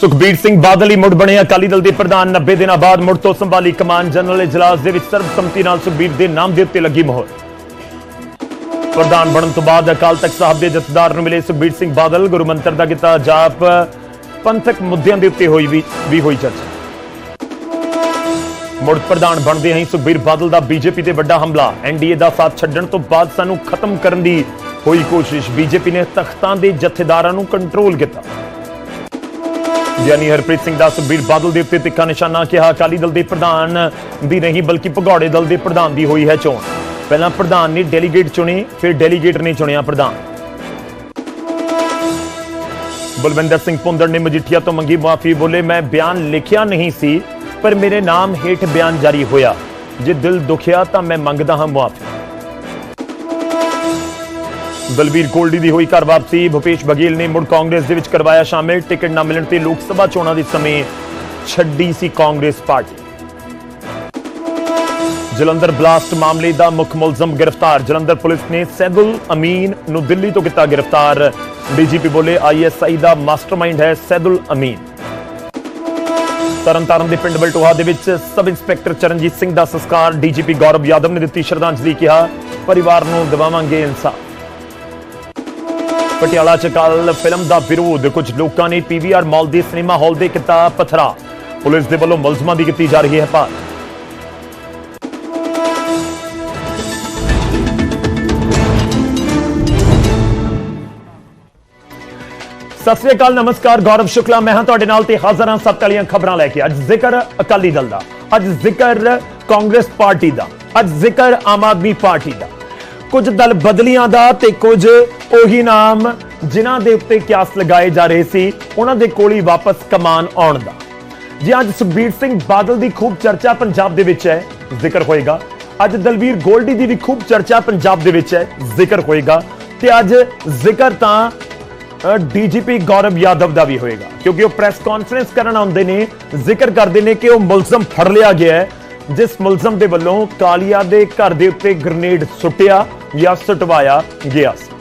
ਸੁਖਬੀਰ ਸਿੰਘ ਬਾਦਲ ਹੀ ਮੁੜ ਬਣੇ ਅਕਾਲੀ ਦਲ ਦੇ ਪ੍ਰਧਾਨ। 90 ਦਿਨਾਂ ਬਾਅਦ ਮੁੜ ਤੋਂ ਸੰਭਾਲੀ ਕਮਾਨ ਜਨਰਲ ਇਜਲਾਸ ਦੇ ਵਿੱਚ ਸਰਬਸੰਮਤੀ ਨਾਲ ਸੁਖਬੀਰ ਦੇ ਨਾਮ ਦੇ ਉੱਤੇ ਲੱਗੀ ਮੋਹਰ। ਪ੍ਰਧਾਨ ਬਣਨ ਤੋਂ ਬਾਅਦ ਅਕਾਲ ਤਖਤ ਸਾਹਿਬ ਦੇ ਜਥੇਦਾਰ ਨੂੰ ਮਿਲੇ ਸੁਖਬੀਰ ਸਿੰਘ ਬਾਦਲ। ਗੁਰੂ ਮੰਤਰ ਦਾ ਕੀਤਾ ਜਾਪ, ਪੰਥਕ ਮੁੱਦਿਆਂ ਦੇ ਉੱਤੇ ਹੋਈ ਵੀ ਹੋਈ ਚਰਚਾ। ਮੁੜ ਪ੍ਰਧਾਨ ਬਣਦੇ ਹੀ ਸੁਖਬੀਰ ਬਾਦਲ ਦਾ ਬੀਜੇਪੀ ਤੇ ਵੱਡਾ ਹਮਲਾ। ਐਨਡੀਏ ਦਾ ਸਾਥ ਛੱਡਣ ਤੋਂ ਬਾਅਦ ਸਾਨੂੰ ਖਤਮ ਕਰਨ ਦੀ ਹੋਈ ਕੋਸ਼ਿਸ਼। ਬੀਜੇਪੀ ਨੇ ਤਖਤਾਂ ਦੇ ਜਥੇਦਾਰਾਂ ਨੂੰ ਕੰਟਰੋਲ ਕੀਤਾ। ਗਿਆਨੀ ਹਰਪ੍ਰੀਤ ਸਿੰਘ ਦਾ ਸੁਖਬੀਰ ਬਾਦਲ ਦੇ ਉੱਤੇ ਤਿੱਖਾ ਨਿਸ਼ਾਨਾ ਕਿਹਾ, ਅਕਾਲੀ ਦਲ ਦੇ ਪ੍ਰਧਾਨ ਦੀ ਨਹੀਂ, ਬਲਕਿ ਭਗੌੜੇ ਦਲ ਦੇ ਪ੍ਰਧਾਨ ਦੀ ਹੋਈ ਹੈ ਚੋਣ। ਪਹਿਲਾਂ ਪ੍ਰਧਾਨ ਨੇ ਡੈਲੀਗੇਟ ਚੁਣੇ, ਫਿਰ ਡੈਲੀਗੇਟ ਨੇ ਚੁਣਿਆ ਪ੍ਰਧਾਨ। ਬਲਵਿੰਦਰ ਸਿੰਘ ਪੁੰਦੜ ਨੇ ਮਜੀਠੀਆ ਤੋਂ ਮੰਗੀ ਮਾਫੀ ਬੋਲੇ, ਮੈਂ ਬਿਆਨ ਲਿਖਿਆ ਨਹੀਂ ਸੀ, ਪਰ ਮੇਰੇ ਨਾਮ ਹੇਠ ਬਿਆਨ ਜਾਰੀ ਹੋਇਆ। ਜੇ ਦਿਲ ਦੁਖਿਆ ਤਾਂ ਮੈਂ ਮੰਗਦਾ ਹਾਂ ਮੁਆਫੀ। ਦਲਬੀਰ ਗੋਲਡੀ ਦੀ ਹੋਈ ਘਰ ਵਾਪਸੀ, ਭੁਪੇਸ਼ ਬਘੇਲ ਨੇ ਮੁੜ ਕਾਂਗਰਸ ਦੇ ਵਿੱਚ ਕਰਵਾਇਆ ਸ਼ਾਮਿਲ, ਟਿਕਟ ਨਾ ਮਿਲਣ ਤੇ ਲੋਕ ਸਭਾ ਚੋਣਾਂ ਦੇ ਸਮੇਂ ਛੱਡੀ ਸੀ ਕਾਂਗਰਸ ਪਾਰਟੀ। ਜਲੰਧਰ ਬਲਾਸਟ ਮਾਮਲੇ ਦਾ ਮੁੱਖ ਮੁਲਜ਼ਮ ਗ੍ਰਿਫਤਾਰ, ਜਲੰਧਰ ਪੁਲਿਸ ਨੇ ਸੈਦੁਲ ਅਮੀਨ ਨੂੰ ਦਿੱਲੀ ਤੋਂ ਕੀਤਾ ਗ੍ਰਿਫਤਾਰ। ਡੀਜੀਪੀ ਬੋਲੇ ਆਈਐਸਆਈ ਦਾ ਮਾਸਟਰਮਾਈਂਡ ਹੈ ਸੈਦੁਲ ਅਮੀਨ। ਤਰਨਤਾਰਨ ਦੇ ਪਿੰਡ ਬਲਟੋਹਾ ਦੇ ਵਿੱਚ ਸਬ ਇੰਸਪੈਕਟਰ ਚਰਨਜੀਤ ਸਿੰਘ ਦਾ ਸੰਸਕਾਰ, ਡੀਜੀਪੀ ਗੌਰਵ ਯਾਦਵ ਨੇ ਦਿੱਤੀ ਸ਼ਰਧਾਂਜਲੀ, ਕਿਹਾ, ਪਰਿਵਾਰ ਨੂੰ ਦਿਵਾਵਾਂਗੇ ਇਨਸਾਫ। ਪਟਿਆਲਾ ਚ ਕੱਲ ਫਿਲਮ ਦਾ ਵਿਰੋਧ। ਕੁਝ ਲੋਕਾਂ ਨੇ ਪੀਵੀਆਰ ਮਾਲ ਦੇ ਸਿਨੇਮਾ ਹਾਲ ਦੇ ਕੀਤਾ ਪਥਰਾ। ਪੁਲਿਸ ਦੇ ਵੱਲੋਂ ਮੁਲਜ਼ਮਾਂ ਦੀ ਕੀਤੀ ਜਾ ਰਹੀ ਹੈ ਭਾਲ ਸਤਿ ਸ੍ਰੀ ਅਕਾਲ, ਨਮਸਕਾਰ, ਗੌਰਵ ਸ਼ੁਕਲਾ। ਮੈਂ ਹਾਂ ਤੁਹਾਡੇ ਨਾਲ ਤੇ ਹਾਜ਼ਰ ਹਾਂ ਸਭ ਵਾਲੀਆਂ ਖਬਰਾਂ ਲੈ ਕੇ। ਅੱਜ ਜ਼ਿਕਰ ਅਕਾਲੀ ਦਲ ਦਾ, ਅੱਜ ਜ਼ਿਕਰ ਕਾਂਗਰਸ ਪਾਰਟੀ ਦਾ, ਅੱਜ ਜ਼ਿਕਰ ਆਮ ਆਦਮੀ ਪਾਰਟੀ ਦਾ। ਕੁਝ ਦਲ ਬਦਲੀਆਂ ਦਾ ਤੇ ਕੁਝ ਉਹੀ ਨਾਮ ਜਿਨ੍ਹਾਂ ਦੇ ਉੱਤੇ ਕਿਆਸ ਲਗਾਏ ਜਾ ਰਹੇ ਸੀ, ਉਹਨਾਂ ਦੇ ਕੋਲ ਹੀ ਵਾਪਸ ਕਮਾਨ ਆਉਣ ਦਾ। ਜੀ ਅੱਜ ਸੁਖਬੀਰ ਸਿੰਘ ਬਾਦਲ ਦੀ ਖੂਬ ਚਰਚਾ ਪੰਜਾਬ ਦੇ ਵਿੱਚ ਹੈ, ਜ਼ਿਕਰ ਹੋਏਗਾ। ਅੱਜ ਦਲਵੀਰ ਗੋਲਡੀ ਦੀ ਵੀ ਖੂਬ ਚਰਚਾ ਪੰਜਾਬ ਦੇ ਵਿੱਚ ਹੈ, ਜ਼ਿਕਰ ਹੋਏਗਾ। ਤੇ ਅੱਜ ਜ਼ਿਕਰ ਤਾਂ ਡੀਜੀਪੀ ਗੌਰਵ ਯਾਦਵ ਦਾ ਵੀ ਹੋਏਗਾ। ਕਿਉਂਕਿ ਉਹ ਪ੍ਰੈਸ ਕਾਨਫਰੰਸ ਕਰਨ ਆਉਂਦੇ ਨੇ, ਜ਼ਿਕਰ ਕਰਦੇ ਨੇ ਕਿ ਉਹ ਮੁਲਜ਼ਮ ਫੜ ਲਿਆ ਗਿਆ ਹੈ। ਜਿਸ ਮੁਲਜ਼ਮ ਦੇ ਵੱਲੋਂ ਕਾਲੀਆ ਦੇ ਘਰ ਦੇ ਉੱਤੇ ਗ੍ਰਨੇਡ ਸੁੱਟਿਆ ਜਾਂ ਸੁਟਵਾਇਆ ਗਿਆ ਸੀ।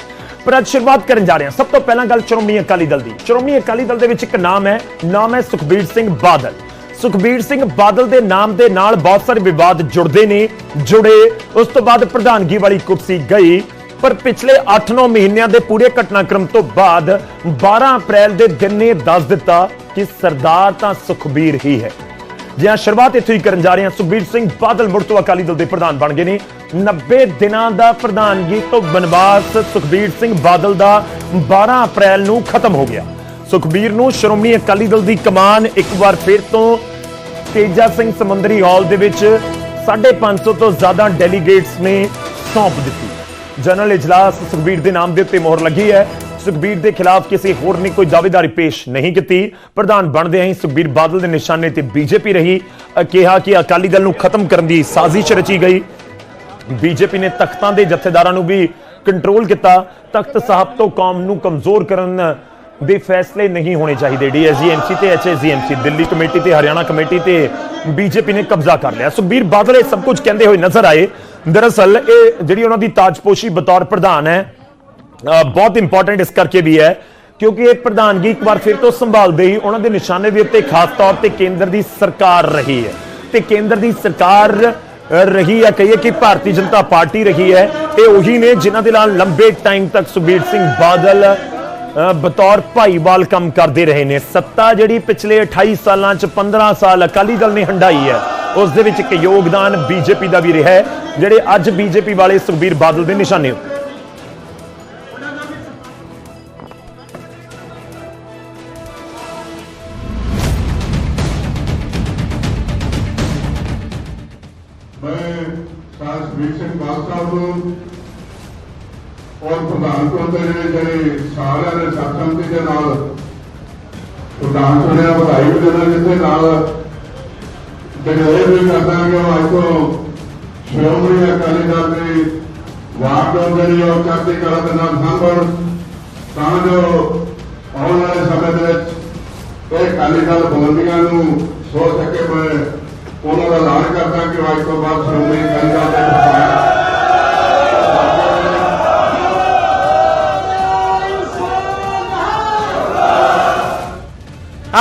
ਪਰ ਅੱਜ ਸ਼ੁਰੂਆਤ ਕਰਨ ਜਾ ਰਹੇ ਹਾਂ। ਸਭ ਤੋਂ ਪਹਿਲਾਂ ਗੱਲ ਸ਼੍ਰੋਮਣੀ ਅਕਾਲੀ ਦਲ ਦੀ। ਸ਼੍ਰੋਮਣੀ ਅਕਾਲੀ ਦਲ ਦੇ ਵਿੱਚ ਇੱਕ ਨਾਮ ਹੈ ਨਾਮ ਹੈ ਸੁਖਬੀਰ ਸਿੰਘ ਬਾਦਲ। ਸੁਖਬੀਰ ਸਿੰਘ ਬਾਦਲ ਦੇ ਨਾਮ ਦੇ ਨਾਲ ਬਹੁਤ ਸਾਰੇ ਵਿਵਾਦ ਜੁੜਦੇ ਨੇ, ਜੁੜੇ। ਉਸ ਤੋਂ ਬਾਅਦ ਪ੍ਰਧਾਨਗੀ ਵਾਲੀ ਕੁਰਸੀ ਗਈ। ਪਰ ਪਿਛਲੇ 8-9 ਮਹੀਨਿਆਂ ਦੇ ਪੂਰੇ ਘਟਨਾਕ੍ਰਮ ਤੋਂ ਬਾਅਦ 12 ਅਪ੍ਰੈਲ ਦੇ ਦਿਨ ਨੇ ਦੱਸ ਦਿੱਤਾ ਕਿ ਸਰਦਾਰ ਤਾਂ ਸੁਖਬੀਰ ਹੀ ਹੈ। ਜਿਹਾਂ ਸ਼ੁਰੂਆਤ ਇੱਥੋਂ ਹੀ ਕਰਨ ਜਾ ਰਹੇ ਹਾਂ ਸੁਖਬੀਰ ਸਿੰਘ ਬਾਦਲ ਮੁੜ ਤੋਂ ਅਕਾਲੀ ਦਲ ਦੇ ਪ੍ਰਧਾਨ ਬਣ ਗਏ ਨੇ। 90 ਦਿਨਾਂ ਦਾ ਪ੍ਰਧਾਨਗੀ ਤੋਂ ਬਨਵਾਸ ਸੁਖਬੀਰ ਸਿੰਘ ਬਾਦਲ ਦਾ 12 ਅਪ੍ਰੈਲ ਨੂੰ ਖਤਮ ਹੋ ਗਿਆ। ਸੁਖਬੀਰ ਨੂੰ ਸ਼੍ਰੋਮਣੀ ਅਕਾਲੀ ਦਲ ਦੀ ਕਮਾਨ ਇੱਕ ਵਾਰ ਫਿਰ ਤੋਂ ਤੇਜਾ ਸਿੰਘ ਸਮੁੰਦਰੀ ਹਾਲ ਦੇ ਵਿੱਚ 550 ਤੋਂ ਜ਼ਿਆਦਾ ਡੈਲੀਗੇਟਸ ਨੇ ਸੌਂਪ ਦਿੱਤੀ। ਜਨਰਲ ਇਜਲਾਸ ਸੁਖਬੀਰ ਦੇ ਨਾਮ ਦੇ ਉੱਤੇ ਮੋਹਰ ਲੱਗੀ ਹੈ। ਸੁਖਬੀਰ ਦੇ ਖਿਲਾਫ ਕਿਸੇ ਹੋਰ ਨੇ ਕੋਈ ਦਾਅਵੇਦਾਰੀ ਪੇਸ਼ ਨਹੀਂ ਕੀਤੀ। ਪ੍ਰਧਾਨ ਬਣਦੇ ਹੀ ਸੁਖਬੀਰ ਬਾਦਲ ਦੇ ਨਿਸ਼ਾਨੇ ਤੇ ਬੀਜੇਪੀ ਰਹੀ। ਕਿਹਾ ਕਿ ਅਕਾਲੀ ਦਲ ਨੂੰ ਖਤਮ ਕਰਨ ਦੀ ਸਾਜ਼ਿਸ਼ ਰਚੀ ਗਈ। ਬੀਜੇਪੀ ਨੇ ਤਖਤਾਂ ਦੇ ਜਥੇਦਾਰਾਂ ਨੂੰ ਵੀ ਕੰਟਰੋਲ ਕੀਤਾ। ਤਖਤ ਸਾਹਿਬ ਤੋਂ ਕੌਮ ਨੂੰ ਕਮਜ਼ੋਰ ਕਰਨ ਦੇ ਫੈਸਲੇ ਨਹੀਂ ਹੋਣੇ ਚਾਹੀਦੇ। ਡੀਐਸਜੀਐਮਸੀ ਤੇ ਐਚਐਸਜੀਐਮਸੀ, ਦਿੱਲੀ ਕਮੇਟੀ ਤੇ ਹਰਿਆਣਾ ਕਮੇਟੀ ਤੇ ਬੀਜੇਪੀ ਨੇ ਕਬਜ਼ਾ ਕਰ ਲਿਆ। ਸੁਖਬੀਰ ਬਾਦਲ ਇਹ ਸਭ ਕੁਝ ਕਹਿੰਦੇ ਹੋਏ ਨਜ਼ਰ ਆਏ। ਦਰਅਸਲ ਇਹ ਜਿਹੜੀ ਉਹਨਾਂ ਦੀ ਤਾਜਪੋਸ਼ੀ ਬਤੌਰ ਪ੍ਰਧਾਨ ਹੈ ਬਹੁਤ ਇੰਪੋਰਟੈਂਟ ਇਸ ਕਰਕੇ ਵੀ ਹੈ, ਕਿਉਂਕਿ ਇਹ ਪ੍ਰਧਾਨਗੀ ਇੱਕ ਵਾਰ ਫਿਰ ਤੋਂ ਸੰਭਾਲਦੇ ਹੀ ਉਹਨਾਂ ਦੇ ਨਿਸ਼ਾਨੇ ਦੇ ਉੱਤੇ ਖਾਸ ਤੌਰ ਤੇ ਕੇਂਦਰ ਦੀ ਸਰਕਾਰ ਰਹੀ ਹੈ। ਤੇ ਕੇਂਦਰ ਦੀ ਸਰਕਾਰ ਰਹੀ ਹੈ, ਕਹੀਏ ਕਿ ਭਾਰਤੀ ਜਨਤਾ ਪਾਰਟੀ ਰਹੀ ਹੈ। ਇਹ ਉਹੀ ਨੇ ਜਿਨ੍ਹਾਂ ਦੇ ਨਾਲ ਲੰਬੇ ਟਾਈਮ ਤੱਕ ਸੁਖਬੀਰ ਸਿੰਘ ਬਾਦਲ ਬਤੌਰ ਭਾਈਵਾਲ ਕੰਮ ਕਰਦੇ ਰਹੇ ਨੇ। ਸੱਤਾ ਜਿਹੜੀ ਪਿਛਲੇ 28 ਸਾਲਾਂ ਚ 15 ਸਾਲ ਅਕਾਲੀ ਦਲ ਨੇ ਹੰਡਾਈ ਹੈ, ਉਸ ਦੇ ਵਿੱਚ ਇੱਕ ਯੋਗਦਾਨ ਬੀਜੇਪੀ ਦਾ ਵੀ ਰਿਹਾ ਹੈ, ਜਿਹੜੇ ਅੱਜ ਬੀਜੇਪੀ ਵਾਲੇ ਸੁਖਬੀਰ ਬਾਦਲ ਦੇ ਨਿਸ਼ਾਨੇ ਔਰ ਪ੍ਰਧਾਨ ਜਿਹੜੇ ਸਾਰਿਆਂ ਨੇ ਸਰਸੰਮਤੀ ਦੇ ਨਾਲ ਪ੍ਰਧਾਨ ਚੁਣਿਆ ਵਧਾਈ ਵੀ ਦੇਣਾ ਜਿੱਥੇ ਨਾਲ ਜਿਹੜੇ ਵੀ ਕਰਦਾ ਉਹ ਅੱਜ ਤੋਂ ਸ਼੍ਰੋਮਣੀ ਅਕਾਲੀ ਦਲ ਦੀ ਵਾਰਡੋਂ ਜਿਹੜੀ ਉਹ ਚੜ੍ਹਦੀ ਕਲਾ ਦੇ ਨਾਲ ਸੰਭਣ। ਤਾਂ ਜੋ ਆਉਣ ਵਾਲੇ ਸਮੇਂ ਦੇ ਵਿੱਚ ਇਹ ਅਕਾਲੀ ਦਲ ਬੁਲੰਦੀਆਂ ਨੂੰ ਸੋਚ ਸਕੇ ਮੈਂ ਉਹਨਾਂ ਦਾ ਐਲਾਨ ਕਰਦਾ ਕਿ ਅੱਜ ਤੋਂ ਬਾਅਦ ਸ਼੍ਰੋਮਣੀ ਅਕਾਲੀ ਦਲ ਦੇ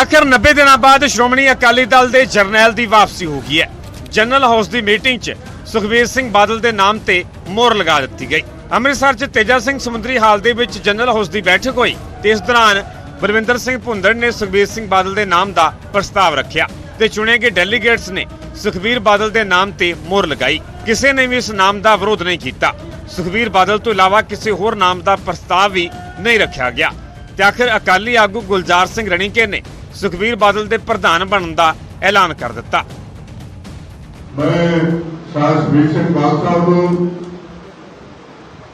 ਆਖਰ 90 ਦਿਨਾਂ ਬਾਅਦ ਸ਼੍ਰੋਮਣੀ ਅਕਾਲੀ ਦਲ ਦੇ ਜਰਨੈਲ ਦੀ ਵਾਪਸੀ ਹੋ ਗਈ ਹੈ। ਜਨਰਲ ਹਾਊਸ ਦੀ ਮੀਟਿੰਗ 'ਚ ਸੁਖਬੀਰ ਸਿੰਘ ਬਾਦਲ ਦੇ ਨਾਮ ਤੇ ਮੋਹਰ ਲਗਾ ਦਿੱਤੀ ਗਈ। ਅੰਮ੍ਰਿਤਸਰ 'ਚ ਤੇਜਾ ਸਿੰਘ ਸਮੁੰਦਰੀ ਹਾਲ ਦੇ ਵਿੱਚ ਜਨਰਲ ਹਾਊਸ ਦੀ ਬੈਠਕ ਹੋਈ ਤੇ ਇਸ ਦੌਰਾਨ ਬਲਵਿੰਦਰ ਸਿੰਘ ਭੁੰਦੜ ਨੇ ਸੁਖਬੀਰ ਸਿੰਘ ਬਾਦਲ ਦੇ ਨਾਮ ਦਾ ਪ੍ਰਸਤਾਵ ਰੱਖਿਆ ਤੇ ਚੁਣੇ ਗਏ ਡੈਲੀਗੇਟਸ ਨੇ ਸੁਖਬੀਰ ਬਾਦਲ ਦੇ ਨਾਮ ਤੇ ਮੋਹਰ ਲਗਾਈ। ਕਿਸੇ ਨੇ ਵੀ ਇਸ ਨਾਮ ਦਾ ਵਿਰੋਧ ਨਹੀਂ ਕੀਤਾ। ਸੁਖਬੀਰ ਬਾਦਲ ਤੋਂ ਇਲਾਵਾ ਕਿਸੇ ਹੋਰ ਨਾਮ ਦਾ ਪ੍ਰਸਤਾਵ ਵੀ ਨਹੀਂ ਰੱਖਿਆ ਗਿਆ। ਤੇ ਆਖਿਰ ਅਕਾਲੀ ਆਗੂ ਗੁਲਜ਼ਾਰ ਸਿੰਘ ਰਣੀਕੇ ਨੇ ਸੁਖਬੀਰ ਬਾਦਲ ਦੇ ਪ੍ਰਧਾਨ ਬਣਨ ਦਾ ਐਲਾਨ ਕਰ ਦਿੱਤਾ। ਮੈਂ ਸਾਸਵੀਰ ਸਿੰਘ ਬਾਦਲ ਸਾਹਿਬ ਨੂੰ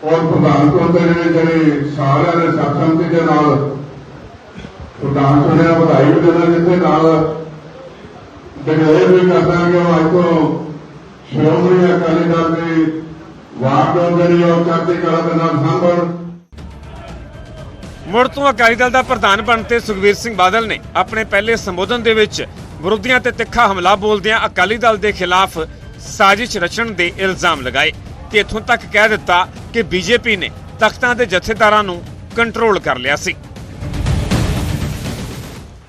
ਔਰ ਪ੍ਰਧਾਨ ਕੋਲ ਦੇ ਜਿਹੜੇ ਸਾਰਿਆਂ ਨੇ ਸਤਸੰਗਤੀ ਦੇ ਨਾਲ ਪ੍ਰਧਾਨ ਚੁਣਿਆ, ਵਧਾਈ ਵੀ ਦੇਣਾ ਜਿੱਥੇ ਨਾਲ ਡਿਕਲੇਅਰ ਵੀ ਕਰਦਾ ਕਿ ਉਹ ਅੱਜ ਤੋਂ ਸ਼੍ਰੋਮਣੀ ਅਕਾਲੀ ਦਲ ਦੀ ਵਾਰਡ ਜਿਹੜੀ ਉਹ ਚੜ੍ਹਦੀ ਕਲਾ ਦੇ ਨਾਲ ਸੰਭਲ ਮੁੜ ਤੋਂ ਅਕਾਲੀ ਦਲ ਦਾ ਪ੍ਰਧਾਨ ਬਣਨ ਤੇ ਸੁਖਬੀਰ ਸਿੰਘ ਬਾਦਲ ਨੇ ਆਪਣੇ ਪਹਿਲੇ ਸੰਬੋਧਨ ਦੇ ਵਿੱਚ ਵਿਰੋਧੀਆਂ ਤੇ ਤਿੱਖਾ ਹਮਲਾ ਬੋਲਦਿਆਂ ਅਕਾਲੀ ਦਲ ਦੇ ਖਿਲਾਫ ਸਾਜ਼ਿਸ਼ ਰਚਣ ਦੇ ਇਲਜ਼ਾਮ ਲਗਾਏ ਤੇ ਇੱਥੋਂ ਤੱਕ ਕਹਿ ਦਿੱਤਾ ਕਿ ਬੀਜੇਪੀ ਨੇ ਤਖਤਾਂ ਦੇ ਜਥੇਦਾਰਾਂ ਨੂੰ ਕੰਟਰੋਲ ਕਰ ਲਿਆ ਸੀ।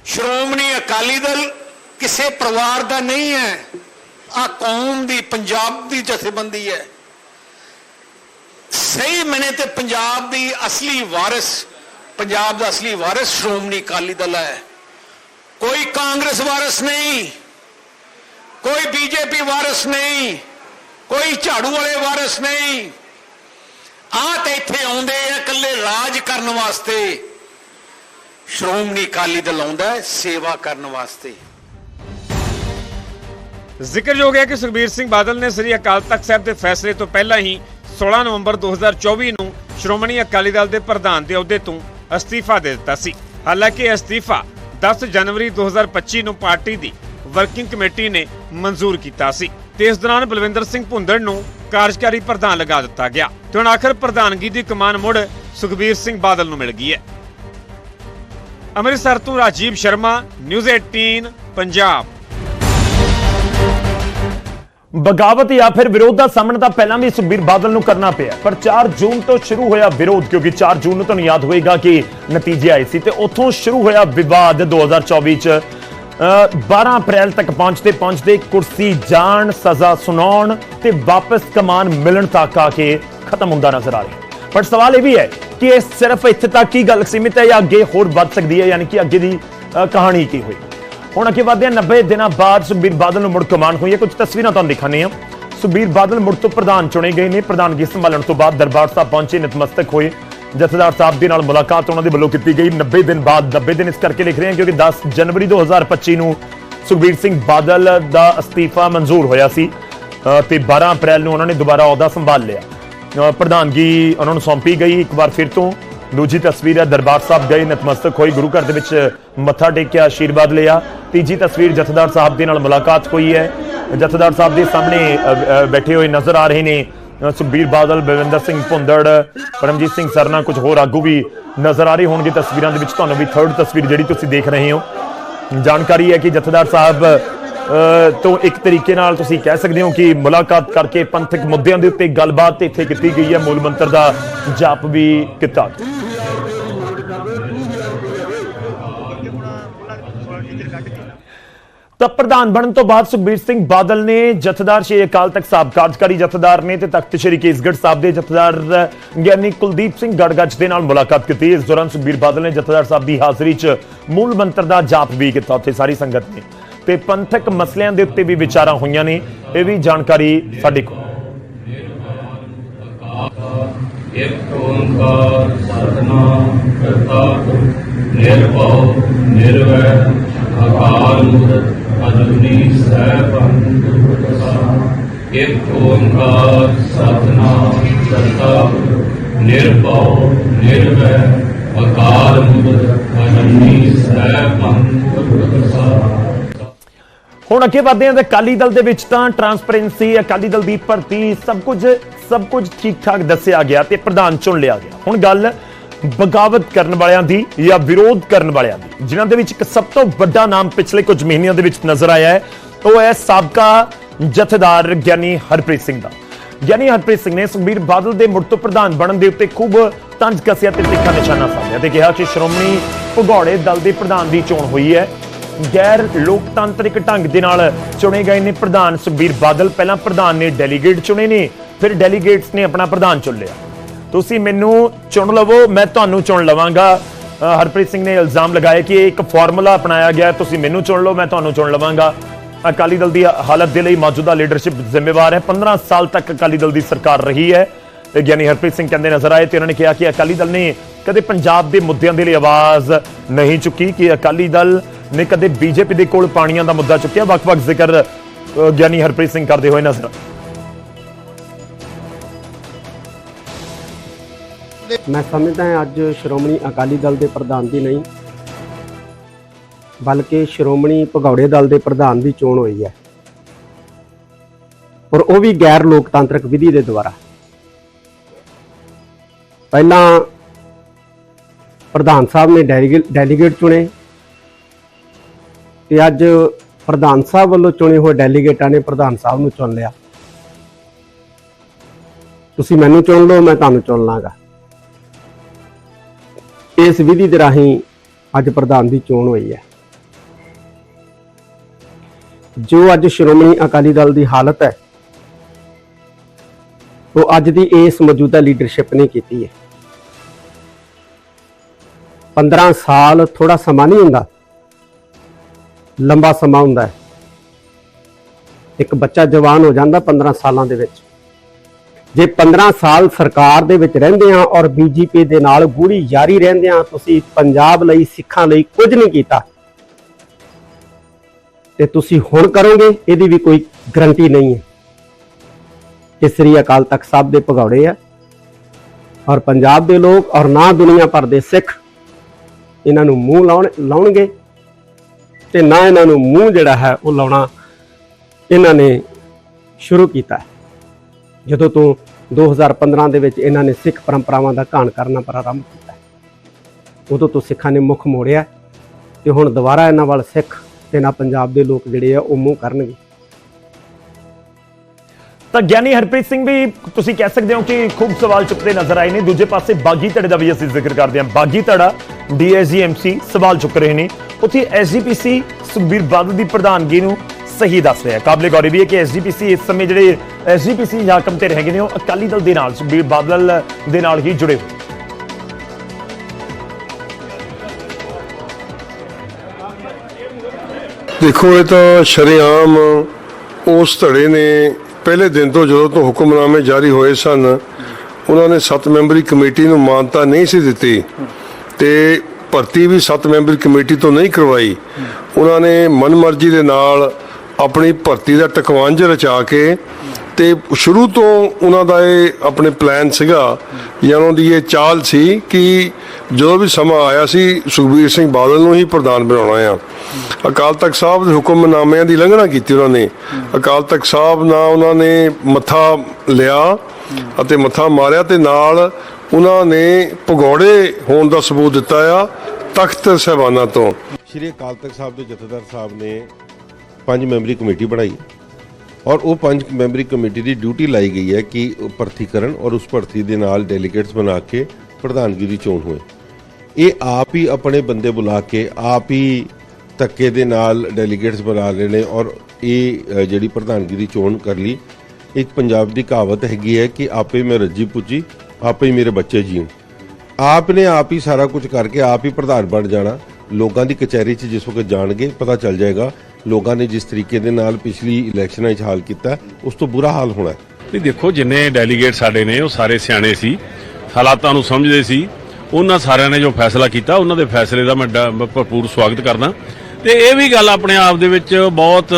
ਸ਼੍ਰੋਮਣੀ ਅਕਾਲੀ ਦਲ ਕਿਸੇ ਪਰਿਵਾਰ ਦਾ ਨਹੀਂ ਹੈ। ਆ ਕੌਮ ਦੀ, ਪੰਜਾਬ ਦੀ ਜਥੇਬੰਦੀ ਹੈ। ਸਹੀ ਮਨੇ ਤੇ ਪੰਜਾਬ ਦੀ ਅਸਲੀ ਵਾਰਿਸ ਪੰਜਾਬ ਦਾ ਅਸਲੀ ਵਾਰਿਸ ਸ਼੍ਰੋਮਣੀ ਅਕਾਲੀ ਦਲ ਹੈ। ਕੋਈ ਕਾਂਗਰਸ ਵਾਰਿਸ ਨਹੀਂ, ਕੋਈ ਬੀਜੇਪੀ ਵਾਰਿਸ ਨਹੀਂ, ਕੋਈ ਝਾੜੂ ਵਾਲੇ ਵਾਰਿਸ ਨਹੀਂ। ਆ ਤੇ ਇੱਥੇ ਆਉਂਦੇ ਆ ਇਕੱਲੇ ਰਾਜ ਕਰਨ ਵਾਸਤੇ। ਸ਼੍ਰੋਮਣੀ ਅਕਾਲੀ ਦਲ ਆਉਂਦਾ ਸੇਵਾ ਕਰਨ ਵਾਸਤੇ। ਜ਼ਿਕਰਯੋਗ ਹੈ ਕਿ ਸੁਖਬੀਰ ਸਿੰਘ ਬਾਦਲ ਨੇ ਸ੍ਰੀ ਅਕਾਲ ਤਖਤ ਸਾਹਿਬ ਦੇ ਫੈਸਲੇ ਤੋਂ ਪਹਿਲਾਂ ਹੀ 16 ਨਵੰਬਰ 2024 ਨੂੰ ਸ਼੍ਰੋਮਣੀ ਅਕਾਲੀ ਦਲ ਦੇ ਪ੍ਰਧਾਨ ਦੇ ਅਹੁਦੇ ਤੋਂ ਅਸਤੀਫਾ ਦੇ ਦਿੱਤਾ ਸੀ। ਹਾਲਾਂਕਿ ਅਸਤੀਫਾ 10 ਜਨਵਰੀ 2025 ਨੂੰ ਪਾਰਟੀ ਦੀ ਵਰਕਿੰਗ ਕਮੇਟੀ ਨੇ ਮਨਜ਼ੂਰ ਕੀਤਾ ਸੀ ਤੇ ਇਸ ਦੌਰਾਨ ਬਲਵਿੰਦਰ ਸਿੰਘ ਭੁੰਦੜ ਨੂੰ ਕਾਰਜਕਾਰੀ ਪ੍ਰਧਾਨ ਲਗਾ ਦਿੱਤਾ ਗਿਆ। ਤੇ ਹੁਣ ਆਖਰ ਪ੍ਰਧਾਨਗੀ ਦੀ ਕਮਾਨ ਮੁੜ ਸੁਖਬੀਰ ਸਿੰਘ ਬਾਦਲ ਨੂੰ ਮਿਲ ਗਈ ਹੈ। ਅੰਮ੍ਰਿਤਸਰ ਤੋਂ ਰਾਜੀਵ ਸ਼ਰਮਾ, ਨਿਊਜ਼ 18 ਪੰਜਾਬ। ਬਗਾਵਤ ਜਾਂ ਫਿਰ ਵਿਰੋਧ ਦਾ ਸਾਹਮਣਾ ਤਾਂ ਪਹਿਲਾਂ ਵੀ ਸੁਖਬੀਰ ਬਾਦਲ ਨੂੰ ਕਰਨਾ ਪਿਆ ਪਰ 4 ਜੂਨ ਤੋਂ ਸ਼ੁਰੂ ਹੋਇਆ ਵਿਰੋਧ ਕਿਉਂਕਿ 4 ਜੂਨ ਨੂੰ ਤੁਹਾਨੂੰ ਯਾਦ ਹੋਏਗਾ ਕਿ ਨਤੀਜੇ ਆਏ ਸੀ ਤੇ ਉੱਥੋਂ ਸ਼ੁਰੂ ਹੋਇਆ ਵਿਵਾਦ 2024 ਚ। ਅ, 12 ਅਪ੍ਰੈਲ ਤੱਕ ਪਹੁੰਚਦੇ ਪਹੁੰਚਦੇ ਕੁਰਸੀ ਜਾਣ ਸਜ਼ਾ ਸੁਣਾਉਣ ਤੇ ਵਾਪਸ ਕਮਾਨ ਮਿਲਣ ਤੱਕ ਆ ਕੇ ਖਤਮ ਹੁੰਦਾ ਨਜ਼ਰ ਆ ਰਿਹਾ ਪਰ ਸਵਾਲ ਇਹ ਵੀ ਹੈ ਕਿ ਇਹ ਸਿਰਫ ਇੱਥੇ ਤੱਕ ਹੀ ਗੱਲ ਸੀਮਿਤ ਹੈ ਜਾਂ ਅੱਗੇ ਹੋਰ ਵੱਧ ਸਕਦੀ ਹੈ ਯਾਨੀ ਕਿ ਅੱਗੇ ਦੀ ਕਹਾਣੀ ਕੀ ਹੋਈ ਹੁਣ ਅੱਗੇ ਵਧਦੇ ਹਾਂ। 90 ਦਿਨਾਂ ਬਾਅਦ ਸੁਖਬੀਰ ਬਾਦਲ ਨੂੰ ਮੁੜ ਕਮਾਨ ਹੋਈ ਹੈ। ਕੁਝ ਤਸਵੀਰਾਂ ਤੁਹਾਨੂੰ ਦਿਖਾਣੇ ਆ ਸੁਖਬੀਰ ਬਾਦਲ ਮੁੜ ਤੋਂ ਪ੍ਰਧਾਨ ਚੁਣੇ ਗਏ ਨੇ। ਪ੍ਰਧਾਨਗੀ ਸੰਭਾਲਣ ਤੋਂ ਬਾਅਦ ਦਰਬਾਰ ਸਾਹਿਬ ਪਹੁੰਚੇ ਨਤਮਸਤਕ ਹੋਏ। ਜਥੇਦਾਰ ਸਾਹਿਬ ਦੇ ਨਾਲ ਮੁਲਾਕਾਤ ਉਹਨਾਂ ਦੇ ਵੱਲੋਂ ਕੀਤੀ ਗਈ। 90 ਦਿਨ ਬਾਅਦ 90 ਦਿਨ ਇਸ ਕਰਕੇ ਲਿਖ ਰਹੇ ਹਾਂ ਕਿਉਂਕਿ 10 ਜਨਵਰੀ 2025 ਨੂੰ ਸੁਖਬੀਰ ਸਿੰਘ ਬਾਦਲ ਦਾ ਅਸਤੀਫਾ ਮਨਜ਼ੂਰ ਹੋਇਆ ਸੀ। ਅ, ਤੇ 12 ਅਪ੍ਰੈਲ ਨੂੰ ਉਹਨਾਂ ਨੇ ਦੁਬਾਰਾ ਅਹੁਦਾ ਸੰਭਾਲ ਲਿਆ। ਪ੍ਰਧਾਨਗੀ ਉਹਨਾਂ ਨੂੰ ਸੌਂਪੀ ਗਈ। ਇੱਕ ਵਾਰ ਫਿਰ ਤੋਂ ਦੂਜੀ ਤਸਵੀਰ ਹੈ, ਦਰਬਾਰ ਸਾਹਿਬ ਗਏ ਨਤਮਸਤਕ ਹੋਈ, ਗੁਰੂ ਘਰ ਦੇ ਵਿੱਚ ਮੱਥਾ ਟੇਕਿਆ ਆਸ਼ੀਰਵਾਦ ਲਿਆ। ਤੀਜੀ ਤਸਵੀਰ ਜਥੇਦਾਰ ਸਾਹਿਬ ਦੇ ਨਾਲ ਮੁਲਾਕਾਤ ਹੋਈ ਹੈ। ਜਥੇਦਾਰ ਸਾਹਿਬ ਦੇ ਸਾਹਮਣੇ ਬੈਠੇ ਹੋਏ ਨਜ਼ਰ ਆ ਰਹੇ ਨੇ। ਸੁਖਬੀਰ ਬਾਦਲ, ਬਲਵਿੰਦਰ ਸਿੰਘ ਭੁੰਦੜ, ਪਰਮਜੀਤ ਸਿੰਘ ਸਰਨਾ, ਕੁਝ ਹੋਰ ਆਗੂ ਵੀ ਨਜ਼ਰ ਆ ਰਹੇ ਹੋਣਗੇ ਤਸਵੀਰਾਂ ਦੇ ਵਿੱਚ। ਤੁਹਾਨੂੰ ਵੀ ਥਰਡ ਤਸਵੀਰ ਜਿਹੜੀ ਤੁਸੀਂ ਦੇਖ ਰਹੇ ਹੋ। ਜਾਣਕਾਰੀ ਹੈ ਕਿ ਜਥੇਦਾਰ ਸਾਹਿਬ ਤੋਂ ਇੱਕ ਤਰੀਕੇ ਨਾਲ ਤੁਸੀਂ ਕਹਿ ਸਕਦੇ ਹੋ ਕਿ ਮੁਲਾਕਾਤ ਕਰਕੇ ਪੰਥਕ ਮੁੱਦਿਆਂ ਦੇ ਉੱਤੇ ਗੱਲਬਾਤ ਇੱਥੇ ਕੀਤੀ ਗਈ ਹੈ। ਮੂਲ ਮੰਤਰ ਦਾ ਜਾਪ ਵੀ ਕੀਤਾ। ਤਾਂ ਪ੍ਰਧਾਨ ਬਣਨ ਤੋਂ ਬਾਅਦ ਸੁਖਬੀਰ ਸਿੰਘ ਬਾਦਲ ਨੇ ਜਥੇਦਾਰ ਸ਼੍ਰੀ ਅਕਾਲ ਤਖਤ ਸਾਹਿਬ, ਕਾਰਜਕਾਰੀ ਜਥੇਦਾਰ ਨੇ ਤੇ ਤਖਤ ਸ਼੍ਰੀ ਕੇਸਗੜ੍ਹ ਸਾਹਿਬ ਦੇ ਜਥੇਦਾਰ, ਗਿਆਨੀ ਕੁਲਦੀਪ ਸਿੰਘ ਗੜਗੱਜ ਦੇ ਨਾਲ ਮੁਲਾਕਾਤ ਕੀਤੀ। ਇਸ ਦੌਰਾਨ ਸੁਖਬੀਰ ਬਾਦਲ ਨੇ ਜਥੇਦਾਰ ਸਾਹਿਬ ਦੀ ਹਾਜ਼ਰੀ 'ਚ ਮੂਲ ਮੰਤਰ ਦਾ ਜਾਪ ਵੀ ਕੀਤਾ। ਉੱਥੇ ਸਾਰੀ ਸੰਗਤ ਨੇ ਤੇ ਪੰਥਕ ਮਸਲਿਆਂ ਦੇ ਉੱਤੇ ਵੀ ਵਿਚਾਰਾਂ ਹੋਈਆਂ ਨੇ, ਇਹ ਵੀ ਜਾਣਕਾਰੀ ਸਾਡੇ ਕੋਲ। ਇੱਕ ਓੰਕਾਰ ਸਤਨਾਮ ਕਰਤਾ ਨਿਰਭਉ ਨਿਰਵੈਰ ਅਕਾਲ ਮੂਰਤ ਅਜੂਨੀ ਸੈਭੰ ਗੁਰਪ੍ਰਸਾਦ ਇੱਕ ਓੰਕਾਰ ਸਤਨਾਮ ਕਰਤਾ ਨਿਰਭਉ ਨਿਰਵੈਰ ਅਕਾਲ ਮੂਰਤ ਅਜੂਨੀ ਸੈਭੰ ਗੁਰਪ੍ਰਸਾਦ ਹੁਣ ਅੱਗੇ ਵਧਦੇ ਹਾਂ ਤੇ ਅਕਾਲੀ ਦਲ ਦੇ ਵਿੱਚ ਤਾਂ ਟਰਾਂਸਪੇਰੈਂਸੀ ਅਕਾਲੀ ਦਲ ਦੀ ਭਰਤੀ, ਸਭ ਕੁਝ ਸਭ ਕੁਝ ਠੀਕ ਠਾਕ ਦੱਸਿਆ ਗਿਆ ਤੇ ਪ੍ਰਧਾਨ ਚੁਣ ਲਿਆ ਗਿਆ। ਹੁਣ ਗੱਲ ਬਗਾਵਤ ਕਰਨ ਵਾਲਿਆਂ ਦੀ ਜਾਂ ਵਿਰੋਧ ਕਰਨ ਵਾਲਿਆਂ ਦੀ, ਜਿਨ੍ਹਾਂ ਦੇ ਵਿੱਚ ਇੱਕ ਸਭ ਤੋਂ ਵੱਡਾ ਨਾਮ ਪਿਛਲੇ ਕੁਝ ਮਹੀਨਿਆਂ ਦੇ ਵਿੱਚ ਨਜ਼ਰ ਆਇਆ ਹੈ, ਉਹ ਹੈ ਸਾਬਕਾ ਜਥੇਦਾਰ ਗਿਆਨੀ ਹਰਪ੍ਰੀਤ ਸਿੰਘ ਦਾ। ਗਿਆਨੀ ਹਰਪ੍ਰੀਤ ਸਿੰਘ ਨੇ ਸੁਖਬੀਰ ਬਾਦਲ ਦੇ ਮੁੜ ਤੋਂ ਪ੍ਰਧਾਨ ਬਣਨ ਦੇ ਉੱਤੇ ਖੂਬ ਤੰਜ ਕੱਸਿਆ ਤੇ ਤਿੱਖਾ ਨਿਸ਼ਾਨਾ ਸਾਧਿਆ ਤੇ ਕਿਹਾ ਕਿ ਸ਼੍ਰੋਮਣੀ ਭਗੌੜੇ ਦਲ ਦੇ ਪ੍ਰਧਾਨ ਦੀ ਚੋਣ ਹੋਈ ਹੈ। ਗੈਰ ਲੋਕਤੰਤਰਿਕ ਢੰਗ ਦੇ ਨਾਲ ਚੁਣੇ ਗਏ ਨੇ ਪ੍ਰਧਾਨ ਸੁਖਬੀਰ ਬਾਦਲ। ਪਹਿਲਾਂ ਪ੍ਰਧਾਨ ਨੇ ਡੈਲੀਗੇਟ ਚੁਣੇ ਨੇ, ਫਿਰ ਡੈਲੀਗੇਟਸ ਨੇ ਆਪਣਾ ਪ੍ਰਧਾਨ ਚੁਣ ਲਿਆ। ਤੁਸੀਂ ਮੈਨੂੰ ਚੁਣ ਲਵੋ, ਮੈਂ ਤੁਹਾਨੂੰ ਚੁਣ ਲਵਾਂਗਾ। ਹਰਪ੍ਰੀਤ ਸਿੰਘ ਨੇ ਇਲਜ਼ਾਮ ਲਗਾਇਆ ਕਿ ਇਹ ਇੱਕ ਫਾਰਮੂਲਾ ਅਪਣਾਇਆ ਗਿਆ ਤੁਸੀਂ ਮੈਨੂੰ ਚੁਣ ਲਓ, ਮੈਂ ਤੁਹਾਨੂੰ ਚੁਣ ਲਵਾਂਗਾ। ਅਕਾਲੀ ਦਲ ਦੀ ਹਾਲਤ ਦੇ ਲਈ ਮੌਜੂਦਾ ਲੀਡਰਸ਼ਿਪ ਜ਼ਿੰਮੇਵਾਰ ਹੈ। 15 ਸਾਲ ਤੱਕ ਅਕਾਲੀ ਦਲ ਦੀ ਸਰਕਾਰ ਰਹੀ ਹੈ। ਗਿਆਨੀ ਹਰਪ੍ਰੀਤ ਸਿੰਘ ਕਹਿੰਦੇ ਨਜ਼ਰ ਆਏ ਤੇ ਉਹਨਾਂ ਨੇ ਕਿਹਾ ਕਿ ਅਕਾਲੀ ਦਲ ਨੇ ਕਦੇ ਪੰਜਾਬ ਦੇ ਮੁੱਦਿਆਂ ਦੇ ਲਈ ਆਵਾਜ਼ ਨਹੀਂ ਚੁੱਕੀ ਕਿ ਅਕਾਲੀ ਦਲ ਨੇ ਕਦੇ ਬੀਜੇਪੀ ਦੇ ਕੋਲ ਪਾਣੀਆਂ ਦਾ ਮੁੱਦਾ ਚੁੱਕਿਆ? ਵੱਖ-ਵੱਖ ਜ਼ਿਕਰ ਗਿਆਨੀ ਹਰਪ੍ਰੀਤ ਸਿੰਘ ਕਰਦੇ ਹੋਏ ਨਜ਼ਰ। ਮੈਂ ਸਮਝਦਾ ਹਾਂ ਅੱਜ ਸ਼੍ਰੋਮਣੀ ਅਕਾਲੀ ਦਲ ਦੇ ਪ੍ਰਧਾਨ ਦੀ ਨਹੀਂ, ਬਲਕਿ ਸ਼੍ਰੋਮਣੀ ਭਗੌੜੇ ਦਲ ਦੇ ਪ੍ਰਧਾਨ ਦੀ ਚੋਣ ਹੋਈ ਹੈ। ਔਰ ਉਹ ਵੀ ਗੈਰ ਲੋਕਤਾਂਤਰਿਕ ਵਿਧੀ ਦੇ ਦੁਆਰਾ। ਪਹਿਲਾਂ ਪ੍ਰਧਾਨ ਸਾਹਿਬ ਨੇ ਡੈਲੀਗੇ- ਡੈਲੀਗੇਟ ਚੁਣੇ ਤੇ ਅੱਜ ਪ੍ਰਧਾਨ ਸਾਹਿਬ ਵੱਲੋਂ ਚੁਣੇ ਹੋਏ ਡੈਲੀਗੇਟਾਂ ਨੇ ਪ੍ਰਧਾਨ ਸਾਹਿਬ ਨੂੰ ਚੁਣ ਲਿਆ। ਤੁਸੀਂ ਮੈਨੂੰ ਚੁਣ ਲਓ, ਮੈਂ ਤੁਹਾਨੂੰ ਚੁਣ ਲਾਂਗਾ। ਇਸ ਵਿਧੀ ਦੇ ਰਾਹੀਂ ਅੱਜ ਪ੍ਰਧਾਨ ਦੀ ਚੋਣ ਹੋਈ ਹੈ। ਜੋ ਅੱਜ ਸ਼੍ਰੋਮਣੀ ਅਕਾਲੀ ਦਲ ਦੀ ਹਾਲਤ ਹੈ, ਉਹ ਅੱਜ ਦੀ ਇਸ ਮੌਜੂਦਾ ਲੀਡਰਸ਼ਿਪ ਨੇ ਕੀਤੀ ਹੈ। 15 ਸਾਲ ਥੋੜਾ ਸਮਾਂ ਨਹੀਂ ਹੁੰਦਾ। ਲੰਬਾ ਸਮਾਂ ਹੁੰਦਾ ਹੈ। ਇੱਕ ਬੱਚਾ ਜਵਾਨ ਹੋ ਜਾਂਦਾ 15 ਸਾਲਾਂ ਦੇ ਵਿੱਚ। ਜੇ 15 ਸਾਲ ਸਰਕਾਰ ਦੇ ਵਿੱਚ ਰਹਿੰਦੇ ਆ ਔਰ ਬੀਜੇਪੀ ਦੇ ਨਾਲ ਗੂੜੀ ਯਾਰੀ ਰਹਿੰਦੇ ਆ ਤੁਸੀਂ ਪੰਜਾਬ ਲਈ, ਸਿੱਖਾਂ ਲਈ ਕੁਝ ਨਹੀਂ ਕੀਤਾ। ਤੇ ਤੁਸੀਂ ਹੁਣ ਕਰੋਗੇ, ਇਹਦੀ ਵੀ ਕੋਈ ਗਰੰਟੀ ਨਹੀਂ ਹੈ। ਕਿ ਸ੍ਰੀ ਅਕਾਲ ਤਖਤ ਸਾਹਿਬ ਦੇ ਭਗੌੜੇ ਆ। ਔਰ ਪੰਜਾਬ ਦੇ ਲੋਕ ਔਰ ਨਾ ਦੁਨੀਆ ਭਰ ਦੇ ਸਿੱਖ, ਇਹਨਾਂ ਨੂੰ ਮੂੰਹ ਲਾਉਣ ਲਾਉਣਗੇ ਤੇ ਨਾ ਇਹਨਾਂ ਨੂੰ ਮੂੰਹ ਜਿਹੜਾ ਹੈ ਉਹ ਲਾਉਣਾ ਇਹਨਾਂ ਨੇ ਸ਼ੁਰੂ ਕੀਤਾ ਜਦੋਂ ਤੋਂ 2015 ਦੇ ਵਿੱਚ ਇਹਨਾਂ ਨੇ ਸਿੱਖ ਪਰੰਪਰਾਵਾਂ ਦਾ ਘਾਣ ਕਰਨਾ ਪ੍ਰਾਰੰਭ ਕੀਤਾ ਉਦੋਂ ਤੋਂ ਸਿੱਖਾਂ ਨੇ ਮੁੱਖ ਮੋੜਿਆ ਤੇ ਹੁਣ ਦੁਬਾਰਾ ਇਹਨਾਂ ਵੱਲ ਸਿੱਖ ਤੇ ਨਾ ਪੰਜਾਬ ਦੇ ਲੋਕ ਜਿਹੜੇ ਆ ਉਹ ਮੂੰਹ ਕਰਨਗੇ। ਤਾਂ ਗਿਆਨੀ ਹਰਪ੍ਰੀਤ ਸਿੰਘ ਵੀ ਤੁਸੀਂ ਕਹਿ ਸਕਦੇ ਹੋ ਕਿ ਖੂਬ ਸਵਾਲ ਚੁੱਕਦੇ ਨਜ਼ਰ ਆਏ ਨੇ। ਦੂਜੇ ਪਾਸੇ ਬਾਗੀ ਧੜੇ ਦਾ ਵੀ ਅਸੀਂ ਜ਼ਿਕਰ ਕਰਦੇ ਹਾਂ। ਬਾਗੀ ਧੜਾ ਡੀਐਸਜੀਐਮਸੀ ਸਵਾਲ ਚੁੱਕ ਰਹੇ ਨੇ। ਉੱਥੇ ਐਸਜੀਪੀਸੀ ਸੁਖਬੀਰ ਬਾਦਲ ਦੀ ਪ੍ਰਧਾਨਗੀ ਨੂੰ ਸਹੀ ਦੱਸ ਰਿਹਾ ਕਾਬਲੇ ਗੌਰ ਵੀ ਹੈ ਕਿ ਐਸਜੀਪੀਸੀ ਇਸ ਸਮੇਂ ਜਿਹੜੇ ਐਸਜੀਪੀਸੀ ਹਾਕਮ ਤੇ ਹੈਗੇ ਨੇ, ਉਹ ਅਕਾਲੀ ਦਲ ਦੇ ਨਾਲ, ਸੁਖਬੀਰ ਬਾਦਲ ਦੇ ਨਾਲ ਹੀ ਜੁੜੇ ਹੋਏ। ਦੇਖੋ, ਇਹ ਤਾਂ ਸ਼ਰੇਆਮ ਉਸ ਧੜੇ ਨੇ ਪਹਿਲੇ ਦਿਨ ਤੋਂ ਜਦੋਂ ਤੋਂ ਹੁਕਮਨਾਮੇ ਜਾਰੀ ਹੋਏ ਸਨ, ਉਹਨਾਂ ਨੇ ਸੱਤ ਮੈਂਬਰੀ ਕਮੇਟੀ ਨੂੰ ਮਾਨਤਾ ਨਹੀਂ ਸੀ ਦਿੱਤੀ ਤੇ ਭਰਤੀ ਵੀ 7 ਮੈਂਬਰੀ ਕਮੇਟੀ ਤੋਂ ਨਹੀਂ ਕਰਵਾਈ। ਉਹਨਾਂ ਨੇ ਮਨਮਰਜ਼ੀ ਦੇ ਨਾਲ ਆਪਣੀ ਭਰਤੀ ਦਾ ਟਕਵਾਂਝ ਰਚਾ ਕੇ ਤੇ ਸ਼ੁਰੂ ਤੋਂ ਉਹਨਾਂ ਦਾ ਇਹ ਆਪਣੇ ਪਲਾਨ ਸੀਗਾ ਜਾਂ ਉਹਨਾਂ ਦੀ ਇਹ ਚਾਲ ਸੀ ਕਿ ਜਦੋਂ ਵੀ ਸਮਾਂ ਆਇਆ ਸੀ, ਸੁਖਬੀਰ ਸਿੰਘ ਬਾਦਲ ਨੂੰ ਹੀ ਪ੍ਰਧਾਨ ਬਣਾਉਣਾ ਆ। ਅਕਾਲ ਤਖਤ ਸਾਹਿਬ ਦੇ ਹੁਕਮਨਾਮਿਆਂ ਦੀ ਲੰਘਣਾ ਕੀਤੀ ਉਹਨਾਂ ਨੇ। ਅਕਾਲ ਤਖਤ ਸਾਹਿਬ ਨਾਲ ਉਹਨਾਂ ਨੇ ਮੱਥਾ ਲਿਆ ਅਤੇ ਮੱਥਾ ਮਾਰਿਆ ਤੇ ਨਾਲ ਉਹਨਾਂ ਨੇ ਭਗੌੜੇ ਹੋਣ ਦਾ ਸਬੂਤ ਦਿੱਤਾ ਆ। ਤਖਤ ਸਹਿਬਾਨਾਂ ਤੋਂ। ਸ਼੍ਰੀ ਅਕਾਲ ਤਖਤ ਸਾਹਿਬ ਦੇ ਜਥੇਦਾਰ ਸਾਹਿਬ ਨੇ ਪੰਜ ਮੈਂਬਰੀ ਕਮੇਟੀ ਬਣਾਈ ਔਰ ਉਹ ਪੰਜ ਮੈਂਬਰੀ ਕਮੇਟੀ ਦੀ ਡਿਊਟੀ ਲਾਈ ਗਈ ਹੈ ਕਿ ਭਰਤੀ ਕਰਨ ਔਰ ਉਸ ਭਰਤੀ ਦੇ ਨਾਲ ਡੈਲੀਗੇਟਸ ਬਣਾ ਕੇ ਪ੍ਰਧਾਨਗੀ ਦੀ ਚੋਣ ਹੋਏ। ਇਹ ਆਪ ਹੀ ਆਪਣੇ ਬੰਦੇ ਬੁਲਾ ਕੇ, ਆਪ ਹੀ ਧੱਕੇ ਦੇ ਨਾਲ ਡੈਲੀਗੇਟਸ ਬਣਾ ਰਹੇ ਨੇ ਔਰ ਇਹ ਜਿਹੜੀ ਪ੍ਰਧਾਨਗੀ ਦੀ ਚੋਣ ਕਰ ਲਈ, ਇੱਕ ਪੰਜਾਬ ਦੀ ਕਹਾਵਤ ਹੈਗੀ ਹੈ ਕਿ ਆਪੇ ਮੈਂ ਰੱਜੀ ਪੁੱਜੀ, ਆਪੇ ਹੀ ਮੇਰੇ ਬੱਚੇ ਜੀਣ ਆਪ ਨੇ ਆਪ ਹੀ ਸਾਰਾ ਕੁਝ ਕਰਕੇ ਆਪ ਹੀ ਪ੍ਰਧਾਨ ਬਣ ਜਾਣਾ। ਲੋਕਾਂ ਦੀ ਕਚਹਿਰੀ 'ਚ ਜਿਸ ਵਕਤ ਜਾਣਗੇ, ਪਤਾ ਚੱਲ ਜਾਏਗਾ। ਲੋਕਾਂ ਨੇ ਜਿਸ ਤਰੀਕੇ ਦੇ ਨਾਲ ਪਿਛਲੀ ਇਲੈਕਸ਼ਨਾਂ 'ਚ ਹਾਲ ਕੀਤਾ, ਉਸ ਤੋਂ ਬੁਰਾ ਹਾਲ ਹੋਣਾ ਹੈ। ਦੇਖੋ, ਜਿੰਨੇ ਡੈਲੀਗੇਟ ਸਾਡੇ ਨੇ, ਉਹ ਸਾਰੇ ਸਿਆਣੇ ਸੀ। ਹਾਲਾਤਾਂ ਨੂੰ ਸਮਝਦੇ ਸੀ। ਉਹਨਾਂ ਸਾਰਿਆਂ ਨੇ ਜੋ ਫੈਸਲਾ ਕੀਤਾ, ਉਹਨਾਂ ਦੇ ਫੈਸਲੇ ਦਾ ਮੈਂ ਡ- ਭਰਪੂਰ ਸਵਾਗਤ ਕਰਦਾ। ਤੇ ਇਹ ਵੀ ਗੱਲ ਆਪਣੇ ਆਪ ਦੇ ਵਿੱਚ ਬਹੁਤ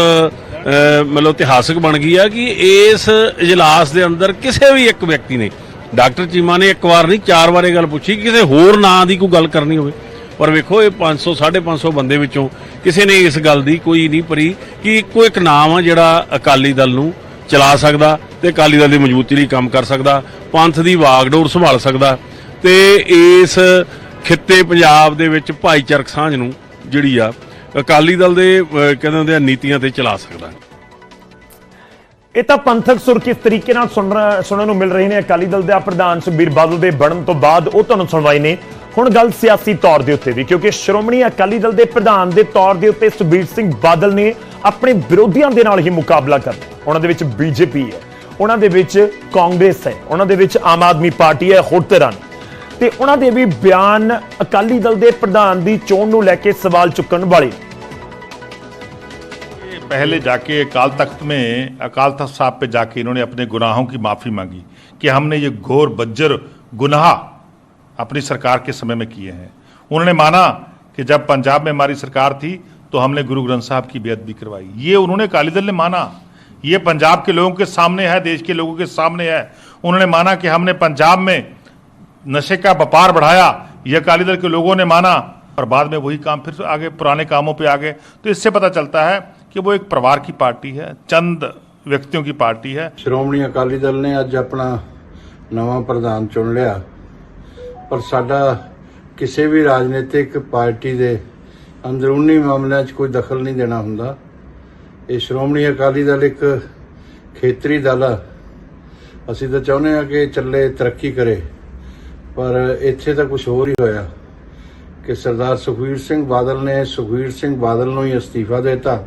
ਮਤਲਬ ਇਤਿਹਾਸਕ ਬਣ ਗਈ ਆ ਕਿ ਇਸ ਇਜਲਾਸ ਦੇ ਅੰਦਰ ਕਿਸੇ ਵੀ ਇੱਕ ਵਿਅਕਤੀ ਨੇ ਡਾਕਟਰ ਚੀਮਾ ਨੇ ਇੱਕ ਵਾਰ ਨਹੀਂ, ਚਾਰ ਵਾਰ ਇਹ ਗੱਲ ਪੁੱਛੀ ਕਿਸੇ ਹੋਰ ਨਾਂ ਦੀ ਕੋਈ ਗੱਲ ਕਰਨੀ ਹੋਵੇ। ਪਰ ਵੇਖੋ, ਇਹ 500 550 ਬੰਦੇ ਵਿੱਚੋਂ ਕਿਸੇ ਨੇ ਇਸ ਗੱਲ ਦੀ ਕੋਈ ਨਹੀਂ ਪਰੀ ਕਿ ਇੱਕੋ ਇੱਕ ਨਾਮ ਆ ਜਿਹੜਾ ਅਕਾਲੀ ਦਲ ਨੂੰ ਚਲਾ ਸਕਦਾ ਤੇ ਅਕਾਲੀ ਦਲ ਦੀ ਮਜ਼ਬੂਤੀ ਲਈ ਕੰਮ ਕਰ ਸਕਦਾ, ਪੰਥ ਦੀ ਵਾਗਡੋਰ ਸੰਭਾਲ ਸਕਦਾ ਤੇ ਇਸ ਖਿੱਤੇ ਪੰਜਾਬ ਦੇ ਵਿੱਚ ਭਾਈਚਾਰਕ ਸਾਂਝ ਨੂੰ ਜਿਹੜੀ ਆ ਅਕਾਲੀ ਦਲ ਦੇ ਕਹਿੰਦੇ ਹੁੰਦੇ ਆ, ਨੀਤੀਆਂ ਤੇ ਚਲਾ ਸਕਦਾ। ਇਹ ਤਾਂ ਪੰਥਕ ਸੁਰ ਕਿਸ ਤਰੀਕੇ ਨਾਲ ਸੁਣ ਸੁਣਨ ਨੂੰ ਮਿਲ ਰਹੇ ਨੇ? ਅਕਾਲੀ ਦਲ ਦੇ ਪ੍ਰਧਾਨ ਸੁਖਬੀਰ ਬਾਦਲ ਦੇ ਬਣਨ ਤੋਂ ਬਾਅਦ ਉਹ ਤੁਹਾਨੂੰ ਸੁਣਵਾਈ ਨੇ। ਹੁਣ ਗੱਲ ਸਿਆਸੀ ਤੌਰ ਦੇ ਉੱਤੇ ਵੀ, ਕਿਉਂਕਿ ਸ਼੍ਰੋਮਣੀ ਅਕਾਲੀ ਦਲ ਦੇ ਪ੍ਰਧਾਨ ਦੇ ਤੌਰ ਦੇ ਉੱਤੇ ਸੁਖਬੀਰ ਸਿੰਘ ਬਾਦਲ ਨੇ ਆਪਣੇ ਵਿਰੋਧੀਆਂ ਦੇ ਨਾਲ ਹੀ ਮੁਕਾਬਲਾ ਕਰਨਾ ਉਹਨਾਂ ਦੇ ਵਿੱਚ ਬੀਜੇਪੀ ਹੈ, ਉਹਨਾਂ ਦੇ ਵਿੱਚ ਕਾਂਗਰਸ ਹੈ, ਉਹਨਾਂ ਦੇ ਵਿੱਚ ਆਮ ਆਦਮੀ ਪਾਰਟੀ ਹੈ, ਹੋਰ ਤਰ੍ਹਾਂ ਨੇ। ਤੇ ਉਹਨਾਂ ਦੇ ਵੀ ਬਿਆਨ ਅਕਾਲੀ ਦਲ ਦੇ ਪ੍ਰਧਾਨ ਦੀ ਚੋਣ ਨੂੰ ਲੈ ਕੇ ਸਵਾਲ ਚੁੱਕਣ ਵਾਲੇ पहले जाके अकाल तख्त में अकाल तख्त साहब पे जाके इन्होंने अपने गुनाहों की माफ़ी मांगी कि हमने ये घोर बज्जर गुनाह अपनी सरकार के समय में किए हैं। उन्होंने माना कि जब पंजाब में हमारी सरकार थी तो हमने गुरु ग्रंथ साहब की बेअदबी करवाई। ये उन्होंने अकाली दल ने माना। ये पंजाब के लोगों के सामने है, देश के लोगों के सामने है। उन्होंने माना कि हमने पंजाब में नशे का व्यापार बढ़ाया। ये अकाली दल के लोगों ने माना और बाद में वही काम फिर आगे, पुराने कामों पे आ गए तो इससे पता चलता है कि वो एक परिवार की पार्टी है चंद व्यक्तियों की पार्टी है ਸ਼੍ਰੋਮਣੀ ਅਕਾਲੀ ਦਲ ਨੇ ਅੱਜ ਆਪਣਾ ਨਵਾਂ ਪ੍ਰਧਾਨ ਚੁਣ ਲਿਆ ਪਰ ਸਾਡਾ ਕਿਸੇ ਵੀ ਰਾਜਨੀਤਿਕ ਪਾਰਟੀ ਦੇ ਅੰਦਰੂਨੀ ਮਾਮਲਿਆਂ 'ਚ ਕੋਈ ਦਖਲ ਨਹੀਂ ਦੇਣਾ ਹੁੰਦਾ ਇਹ ਸ਼੍ਰੋਮਣੀ ਅਕਾਲੀ ਦਲ ਇੱਕ ਖੇਤਰੀ ਦਲ ਆ ਅਸੀਂ ਤਾਂ ਚਾਹੁੰਦੇ ਆ ਕਿ ਇਹ ਚੱਲੇ ਤਰੱਕੀ ਕਰੇ ਪਰ ਇੱਥੇ ਤਾਂ ਕੁਝ ਹੋਰ ਹੀ ਹੋਇਆ ਕਿ ਸਰਦਾਰ ਸੁਖਵੀਰ ਸਿੰਘ ਬਾਦਲ ਨੇ ਸੁਖਵੀਰ ਸਿੰਘ ਬਾਦਲ ਨੂੰ ਹੀ ਅਸਤੀਫਾ ਦਿੱਤਾ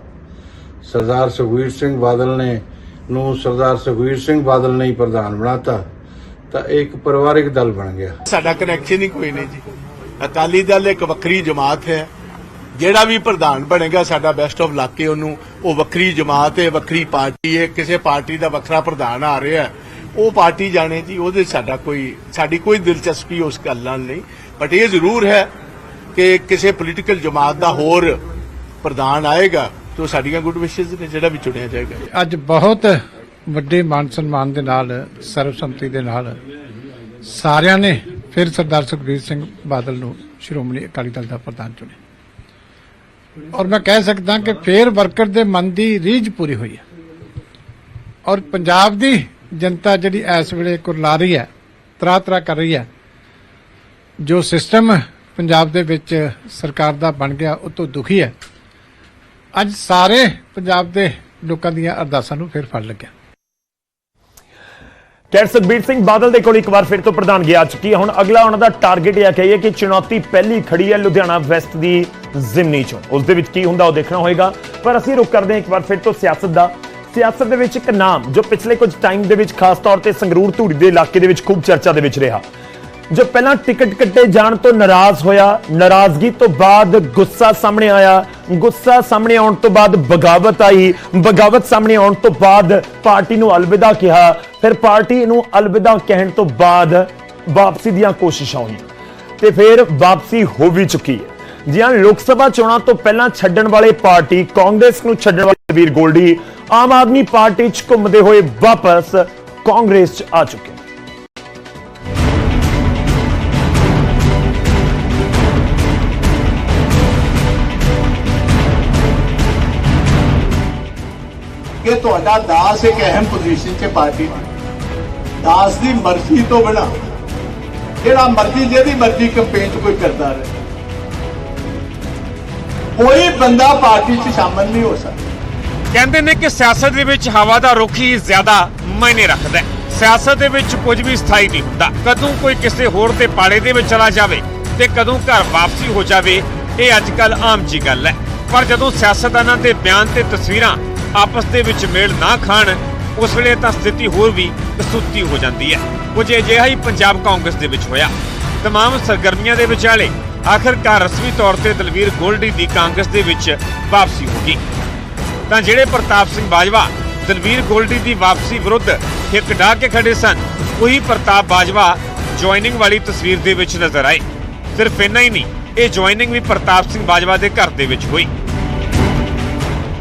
ਸਰਦਾਰ ਸੁਖਵੀਰ ਸਿੰਘ ਬਾਦਲ ਨੇ ਨੂੰ ਸਰਦਾਰ ਸੁਖਵੀਰ ਸਿੰਘ ਬਾਦਲ ਨੇ ਹੀ ਪ੍ਰਧਾਨ ਬਣਾਤਾ ਤਾਂ ਇਹ ਇੱਕ ਪਰਿਵਾਰਿਕ ਦਲ ਬਣ ਗਿਆ। ਸਾਡਾ ਕਨੈਕਸ਼ਨ ਹੀ ਕੋਈ ਨਹੀਂ ਜੀ। ਅਕਾਲੀ ਦਲ ਇੱਕ ਵੱਖਰੀ ਜਮਾਤ ਹੈ। ਜਿਹੜਾ ਵੀ ਪ੍ਰਧਾਨ ਬਣੇਗਾ ਸਾਡਾ ਬੈਸਟ ਆਫ ਲੱਕ ਹੈ ਉਹਨੂੰ। ਉਹ ਵੱਖਰੀ ਜਮਾਤ ਹੈ ਵੱਖਰੀ ਪਾਰਟੀ ਹੈ ਕਿਸੇ ਪਾਰਟੀ ਦਾ ਵੱਖਰਾ ਪ੍ਰਧਾਨ ਆ ਰਿਹਾ ਹੈ, ਉਹ ਪਾਰਟੀ ਜਾਣੇ ਜੀ ਉਹਦੇ ਸਾਡਾ ਕੋਈ ਸਾਡੀ ਕੋਈ ਦਿਲਚਸਪੀ ਉਸ ਗੱਲ ਨਾਲ ਨਹੀਂ। ਬਟ ਇਹ ਜ਼ਰੂਰ ਹੈ ਕਿ ਕਿਸੇ ਪੋਲੀਟੀਕਲ ਜਮਾਤ ਦਾ ਹੋਰ ਪ੍ਰਧਾਨ ਆਏਗਾ। ਤਾਂ ਉਹ ਸਾਡੀਆਂ ਗੁੱਡ ਵਿਸ਼ੇਸ ਨੇ, ਜਿਹੜਾ ਵੀ ਚੁਣਿਆ ਜਾਏਗਾ। ਅੱਜ ਬਹੁਤ ਵੱਡੇ ਮਾਨ ਸਨਮਾਨ ਦੇ ਨਾਲ ਸਰਵਸੰਮਤੀ ਦੇ ਨਾਲ ਸਾਰਿਆਂ ਨੇ ਫਿਰ ਸਰਦਾਰ ਸੁਖਬੀਰ ਸਿੰਘ ਬਾਦਲ ਨੂੰ ਸ਼੍ਰੋਮਣੀ ਅਕਾਲੀ ਦਲ ਦਾ ਪ੍ਰਧਾਨ ਚੁਣਿਆ। ਔਰ ਮੈਂ ਕਹਿ ਸਕਦਾ ਕਿ ਫੇਰ ਵਰਕਰ ਦੇ ਮਨ ਦੀ ਰੀਝ ਪੂਰੀ ਹੋਈ ਹੈ। ਔਰ ਪੰਜਾਬ ਦੀ ਜਨਤਾ ਜਿਹੜੀ ਇਸ ਵੇਲੇ ਕੁਰਲਾ ਰਹੀ ਹੈ ਤਰਾ ਤਰਾ ਕਰ ਰਹੀ ਹੈ, ਜੋ ਸਿਸਟਮ ਪੰਜਾਬ ਦੇ ਵਿੱਚ ਸਰਕਾਰ ਦਾ ਬਣ ਗਿਆ, ਉਹ ਤੋਂ ਦੁਖੀ ਹੈ। ਅੱਜ ਸਾਰੇ ਪੰਜਾਬ ਦੇ ਲੋਕਾਂ ਦੀਆਂ ਅਰਦਾਸਾਂ ਨੂੰ ਫਿਰ ਫਲ ਲੱਗਿਆ। ਖੈਰ ਸੁਖਬੀਰ ਸਿੰਘ ਬਾਦਲ ਦੇ ਕੋਲ ਇੱਕ ਵਾਰ ਫਿਰ ਤੋਂ ਪ੍ਰਧਾਨਗੀ ਆ ਚੁੱਕੀ ਹੈ। ਹੁਣ ਅਗਲਾ ਉਹਨਾਂ ਦਾ ਟਾਰਗੇਟ ਇਹ ਕਹੀਏ ਕਿ ਚੁਣੌਤੀ ਪਹਿਲੀ ਖੜੀ ਹੈ ਲੁਧਿਆਣਾ ਵੈਸਟ ਦੀ ਜ਼ਿਮਨੀ ਚੋਂ। ਉਸ ਦੇ ਵਿੱਚ ਕੀ ਹੁੰਦਾ ਉਹ ਦੇਖਣਾ ਹੋਏਗਾ। ਪਰ ਅਸੀਂ ਰੁਕ ਕਰਦੇ ਹਾਂ ਇੱਕ ਵਾਰ ਫਿਰ ਤੋਂ ਸਿਆਸਤ ਦਾ। ਸਿਆਸਤ ਦੇ ਵਿੱਚ ਇੱਕ ਨਾਮ ਜੋ ਪਿਛਲੇ ਕੁਝ ਟਾਈਮ ਦੇ ਵਿੱਚ ਖਾਸ ਤੌਰ ਤੇ ਸੰਗਰੂਰ ਧੂਰੀ ਦੇ ਇਲਾਕੇ ਦੇ ਵਿੱਚ ਖੂਬ ਚਰਚਾ ਦੇ ਵਿੱਚ ਰਿਹਾ। ਜੋ ਪਹਿਲਾਂ ਟਿਕਟ ਕੱਟੇ ਜਾਣ ਤੋਂ ਨਾਰਾਜ਼ ਹੋਇਆ, ਨਾਰਾਜ਼ਗੀ ਤੋਂ ਬਾਅਦ ਗੁੱਸਾ ਸਾਹਮਣੇ ਆਇਆ। ਗੁੱਸਾ ਸਾਹਮਣੇ ਆਉਣ ਤੋਂ ਬਾਅਦ ਬਗਾਵਤ ਆਈ। ਬਗਾਵਤ ਸਾਹਮਣੇ ਆਉਣ ਤੋਂ ਬਾਅਦ ਪਾਰਟੀ ਨੂੰ ਅਲਵਿਦਾ ਕਿਹਾ। ਫਿਰ ਪਾਰਟੀ ਨੂੰ ਅਲਵਿਦਾ ਕਹਿਣ ਤੋਂ ਬਾਅਦ ਵਾਪਸੀ ਦੀਆਂ ਕੋਸ਼ਿਸ਼ਾਂ ਹੋਈਆਂ। ਤੇ ਫਿਰ ਵਾਪਸੀ ਹੋ ਵੀ ਚੁੱਕੀ ਹੈ। ਜੀ ਲੋਕ ਸਭਾ ਚੋਣਾਂ ਤੋਂ ਪਹਿਲਾਂ ਛੱਡਣ ਵਾਲੇ ਪਾਰਟੀ, ਕਾਂਗਰਸ ਨੂੰ ਛੱਡਣ ਵਾਲੇ ਵੀਰ ਗੋਲਡੀ, ਆਮ ਆਦਮੀ ਪਾਰਟੀ 'ਚ ਘੁੰਮਦੇ ਹੋਏ ਵਾਪਸ ਕਾਂਗਰਸ 'ਚ ਆ ਚੁੱਕੇ। ਕਿ ਤੁਹਾਡਾ ਦਾਸ ਇੱਕ ਅਹਿਮ ਪੋਜੀਸ਼ਨ 'ਚ ਪਾਰਟੀ 'ਚ ਦਾਸ ਦੀ ਮਰਜ਼ੀ ਤੋਂ ਬਿਨਾ, ਜਿਹੜਾ ਮਰਜ਼ੀ, ਜਿਹਦੀ ਮਰਜ਼ੀ ਕੰਪੇਨ 'ਚ ਕੋਈ ਕਰਦਾ ਰਹੇ। ਕੋਈ ਬੰਦਾ ਪਾਰਟੀ 'ਚ ਸ਼ਾਮਲ ਨਹੀਂ ਹੋ ਸਕਦਾ। ਕਹਿੰਦੇ ਨੇ ਕਿ ਸਿਆਸਤ ਦੇ ਵਿੱਚ ਹਵਾ ਦਾ ਰੁਖ ਹੀ ਜ਼ਿਆਦਾ ਮਾਇਨੇ ਰੱਖਦਾ ਹੈ। ਸਿਆਸਤ ਦੇ ਵਿੱਚ ਕੁਝ ਵੀ ਸਥਾਈ ਨਹੀਂ ਹੁੰਦਾ। ਕਦੋਂ ਕੋਈ ਕਿਸੇ ਹੋਰ ਦੇ ਪਾੜੇ ਦੇ ਵਿੱਚ ਚਲਾ ਜਾਵੇ ਤੇ ਕਦੋਂ ਘਰ ਵਾਪਸੀ ਹੋ ਜਾਵੇ, ਇਹ ਅੱਜ ਕੱਲ ਆਮ ਜੀ ਗੱਲ ਹੈ। ਪਰ ਜਦੋਂ ਸਿਆਸਤਦਾਨਾਂ ਦੇ ਬਿਆਨ ਤੇ ਤਸਵੀਰਾਂ ਆਪਸ ਦੇ ਵਿੱਚ ਮੇਲ ਨਾ ਖਾਣ, ਉਸ ਵੇਲੇ ਤਾਂ ਸਥਿਤੀ ਹੋਰ ਵੀ ਕਸੂਤੀ ਹੋ ਜਾਂਦੀ ਹੈ। ਕੁਝ ਅਜਿਹਾ ਹੀ ਪੰਜਾਬ ਕਾਂਗਰਸ ਦੇ ਵਿੱਚ ਹੋਇਆ। ਤਮਾਮ ਸਰਗਰਮੀਆਂ ਦੇ ਵਿਚਾਲੇ ਆਖਰਕਾਰ ਰਸਮੀ ਤੌਰ ਤੇ ਦਲਵੀਰ ਗੋਲਡੀ ਦੀ ਕਾਂਗਰਸ ਦੇ ਵਿੱਚ ਵਾਪਸੀ ਹੋ ਗਈ। ਤਾਂ ਜਿਹੜੇ ਪ੍ਰਤਾਪ ਸਿੰਘ ਬਾਜਵਾ ਦਲਵੀਰ ਗੋਲਡੀ ਦੀ ਵਾਪਸੀ ਵਿਰੁੱਧ ਹਿੱਕ ਡਾਹ ਕੇ ਖੜੇ ਸਨ, ਉਹੀ ਪ੍ਰਤਾਪ ਬਾਜਵਾ ਜੁਆਇਨਿੰਗ ਵਾਲੀ ਤਸਵੀਰ ਦੇ ਵਿੱਚ ਨਜ਼ਰ ਆਏ। ਸਿਰਫ ਇੰਨਾ ਹੀ ਨਹੀਂ, ਇਹ ਜੁਆਇਨਿੰਗ ਵੀ ਪ੍ਰਤਾਪ ਸਿੰਘ ਬਾਜਵਾ ਦੇ ਘਰ ਦੇ ਵਿੱਚ ਹੋਈ।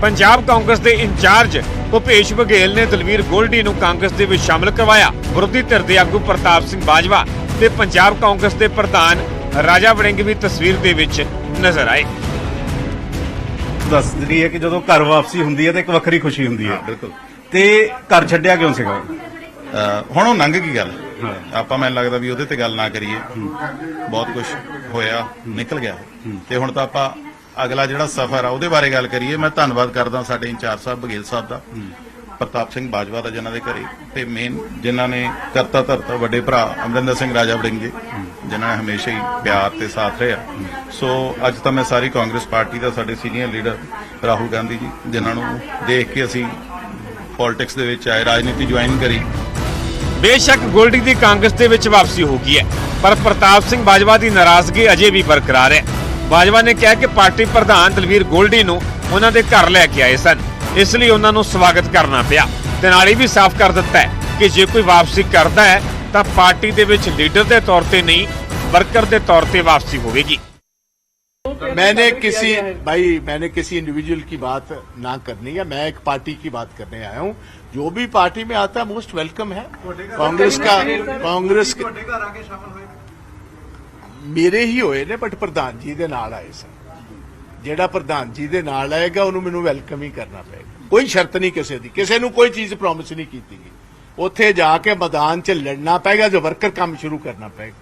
ਪੰਜਾਬ ਕਾਂਗਰਸ ਦੇ ਇੰਚਾਰਜ ਭੁਪੇਸ਼ ਬਘੇਲ ਨੇ ਦਲਵੀਰ ਗੋਲਡੀ ਨੂੰ ਕਾਂਗਰਸ ਦੇ ਵਿੱਚ ਸ਼ਾਮਲ ਕਰਵਾਇਆ। ਵਿਰੋਧੀ ਧਿਰ ਦੇ ਆਗੂ ਪ੍ਰਤਾਪ ਸਿੰਘ ਬਾਜਵਾ ਤੇ ਪੰਜਾਬ ਕਾਂਗਰਸ ਦੇ ਪ੍ਰਧਾਨ ਰਾਜਾ ਵੜਿੰਗ ਵੀ ਤਸਵੀਰ ਦੇ ਵਿੱਚ ਨਜ਼ਰ ਆਏ। ਦੱਸਦੀ ਹੈ ਕਿ ਜਦੋਂ ਘਰ ਵਾਪਸੀ ਹੁੰਦੀ ਹੈ ਤਾਂ ਇੱਕ ਵੱਖਰੀ ਖੁਸ਼ੀ ਹੁੰਦੀ ਹੈ। ਬਿਲਕੁਲ। ਤੇ ਘਰ ਛੱਡਿਆ ਕਿਉਂ ਸੀਗਾ ਹੁਣ ਉਹ ਲੰਘ ਗਈ ਗੱਲ? ਆਪਾਂ ਮੈਨੂੰ ਲੱਗਦਾ ਵੀ ਉਹਦੇ ਤੇ ਗੱਲ ਨਾ ਕਰੀਏ। ਬਹੁਤ ਕੁਝ ਹੋਇਆ ਨਿਕਲ ਗਿਆ। ਤੇ ਹੁਣ ਤਾਂ ਆਪਾਂ ਅਗਲਾ ਜਿਹੜਾ ਸਫ਼ਰ ਆ ਉਹਦੇ ਬਾਰੇ ਗੱਲ ਕਰੀਏ। ਮੈਂ ਧੰਨਵਾਦ ਕਰਦਾ ਸਾਡੇ ਇੰਚਾਰਜ ਸਾਹਿਬ ਬਗੇਲ ਸਾਹਿਬ ਦਾ ਪ੍ਰਤਾਪ ਸਿੰਘ ਬਾਜਵਾ ਦਾ ਜਿਨ੍ਹਾਂ ਦੇ ਘਰੇ। ਤੇ ਮੇਨ ਜਿਨ੍ਹਾਂ ਨੇ ਕਰਤਾ ਧਰਤਾ ਵੱਡੇ ਭਰਾ ਅਮਰਿੰਦਰ ਸਿੰਘ ਰਾਜਾ ਵੜਿੰਗੇ ਜਿਨ੍ਹਾਂ ਨੇ ਹਮੇਸ਼ਾ ਹੀ ਪਿਆਰ ਤੇ ਸਾਥ ਰਿਹਾ। ਸੋ ਅੱਜ ਤਾਂ ਮੈਂ ਸਾਰੀ ਕਾਂਗਰਸ ਪਾਰਟੀ ਦਾ ਸਾਡੇ ਸੀਨੀਅਰ ਲੀਡਰ ਰਾਹੁਲ ਗਾਂਧੀ ਜੀ ਜਿਨ੍ਹਾਂ ਨੂੰ ਦੇਖ ਕੇ ਅਸੀਂ ਪੋਲਿਟਿਕਸ ਦੇ ਵਿੱਚ ਆਏ ਰਾਜਨੀਤੀ ਜੁਆਇਨ ਕਰੀ। ਬੇਸ਼ੱਕ ਗੋਲਡੀ ਦੀ ਕਾਂਗਰਸ ਦੇ ਵਿੱਚ ਵਾਪਸੀ ਹੋ ਗਈ ਹੈ ਪਰ ਪ੍ਰਤਾਪ ਸਿੰਘ ਬਾਜਵਾ ਦੀ ਨਾਰਾਜ਼ਗੀ ਅਜੇ ਵੀ ਬਰਕਰਾਰ ਹੈ। ਬਾਜਵਾ ਨੇ ਕਿਹਾ ਕਿ ਪਾਰਟੀ ਪ੍ਰਧਾਨ ਦਲਵੀਰ ਗੋਲਡੀ ਨੂੰ ਉਹਨਾਂ ਦੇ ਘਰ ਲੈ ਕੇ ਆਏ ਸਨ ਇਸ ਲਈ ਉਹਨਾਂ ਨੂੰ ਸਵਾਗਤ ਕਰਨਾ ਪਿਆ ਤੇ ਨਾਲ ਹੀ ਵੀ ਸਾਫ਼ ਕਰ ਦਿੱਤਾ ਹੈ ਕਿ ਜੇ ਕੋਈ ਵਾਪਸੀ ਕਰਦਾ ਹੈ ਤਾਂ ਪਾਰਟੀ ਦੇ ਵਿੱਚ ਲੀਡਰ ਦੇ ਤੌਰ ਤੇ ਨਹੀਂ ਵਰਕਰ ਦੇ ਤੌਰ ਤੇ ਵਾਪਸੀ ਹੋਵੇਗੀ मैंने किसी भाई मैंने किसी इंडिविजुअल की बात ना करनी है मैं एक पार्टी की बात करने आया हूँ जो भी पार्टी में आता है मोस्ट वेलकम है कांग्रेस का कांग्रेस के- ਮੇਰੇ ਹੀ ਹੋਏ ਨੇ ਬਟ ਪ੍ਰਧਾਨ ਜੀ ਦੇ ਨਾਲ ਆਏ ਸਨ। ਜਿਹੜਾ ਪ੍ਰਧਾਨ ਜੀ ਦੇ ਨਾਲ ਆਏਗਾ, ਉਹਨੂੰ ਮੈਨੂੰ ਵੈਲਕਮ ਹੀ ਕਰਨਾ ਪਏਗਾ। ਕੋਈ ਸ਼ਰਤ ਨਹੀਂ ਕਿਸੇ ਦੀ। ਕਿਸੇ ਨੂੰ ਕੋਈ ਚੀਜ਼ ਪ੍ਰੋਮਿਸ ਨਹੀਂ ਕੀਤੀ ਗਈ। ਉੱਥੇ ਜਾ ਕੇ ਮੈਦਾਨ 'ਚ ਲੜਨਾ ਪਏਗਾ, ਜੋ ਵਰਕਰ ਕੰਮ ਸ਼ੁਰੂ ਕਰਨਾ ਪਏਗਾ।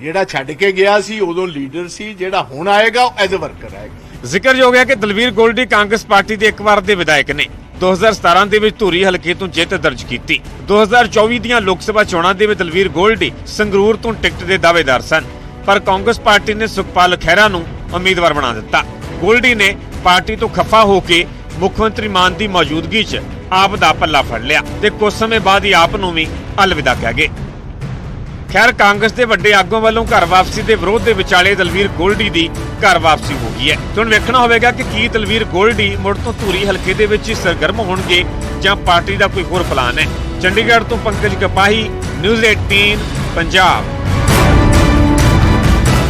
ਜਿਹੜਾ ਛੱਡ ਕੇ ਗਿਆ ਸੀ, ਉਦੋਂ ਲੀਡਰ ਸੀ, ਜਿਹੜਾ ਹੁਣ ਆਏਗਾ, ਉਹ ਐਜ਼ ਅ ਵਰਕਰ ਆਏਗਾ। ਜ਼ਿਕਰਯੋਗ ਹੈ ਕਿ ਦਲਵੀਰ ਗੋਲਡੀ ਕਾਂਗਰਸ ਪਾਰਟੀ ਦੇ ਇੱਕ ਵਾਰ ਦੇ ਵਿਧਾਇਕ ਨੇ। 2017 ਦੇ ਵਿੱਚ ਧੂਰੀ ਹਲਕੇ ਤੋਂ ਜਿੱਤ ਦਰਜ ਕੀਤੀ। 2024 ਦੀਆਂ ਲੋਕ ਸਭਾ ਚੋਣਾਂ ਦੇ ਵਿੱਚ ਦਲਵੀਰ ਗੋਲਡੀ ਸੰਗਰੂਰ ਤੋਂ ਟਿਕਟ ਦੇ ਦਾਅਵੇਦਾਰ ਸਨ, ਪਰ ਕਾਂਗਰਸ ਪਾਰਟੀ ਨੇ ਸੁਖਪਾਲ ਖਹਿਰਾ ਨੂੰ ਉਮੀਦਵਾਰ ਬਣਾ ਦਿੱਤਾ। ਗੋਲਡੀ ਨੇ ਪਾਰਟੀ ਤੋਂ ਖਫਾ ਹੋ ਕੇ ਮੁੱਖ ਮੰਤਰੀ ਮਾਨ ਦੀ ਮੌਜੂਦਗੀ 'ਚ ਆਪ ਦਾ ਪੱਲਾ ਫੜ ਲਿਆ ਤੇ ਕੁਝ ਸਮੇਂ ਬਾਅਦ ਹੀ ਆਪ ਨੂੰ ਵੀ ਅਲਵਿਦਾ ਕਹਿ ਗਏ। ਖੈਰ, ਕਾਂਗਰਸ ਦੇ ਵੱਡੇ ਆਗੂਆਂ ਵੱਲੋਂ ਘਰ ਵਾਪਸੀ ਦੇ ਵਿਰੋਧ ਦੇ ਵਿਚਾਲੇ ਦਲਵੀਰ ਗੋਲਡੀ ਦੀ ਘਰ ਵਾਪਸੀ ਹੋ ਗਈ ਹੈ। ਹੁਣ ਵੇਖਣਾ ਹੋਵੇਗਾ ਕਿ ਕੀ ਦਲਵੀਰ ਗੋਲਡੀ ਮੁੜ ਤੋਂ ਧੂਰੀ ਹਲਕੇ ਦੇ ਵਿੱਚ ਸਰਗਰਮ ਹੋਣਗੇ ਜਾਂ ਪਾਰਟੀ ਦਾ ਕੋਈ ਹੋਰ ਪਲਾਨ ਹੈ। ਚੰਡੀਗੜ੍ਹ ਤੋਂ ਪੰਕਜ ਕਪਾਹੀ ਨਿਊਜ਼ 18 ਪੰਜਾਬ।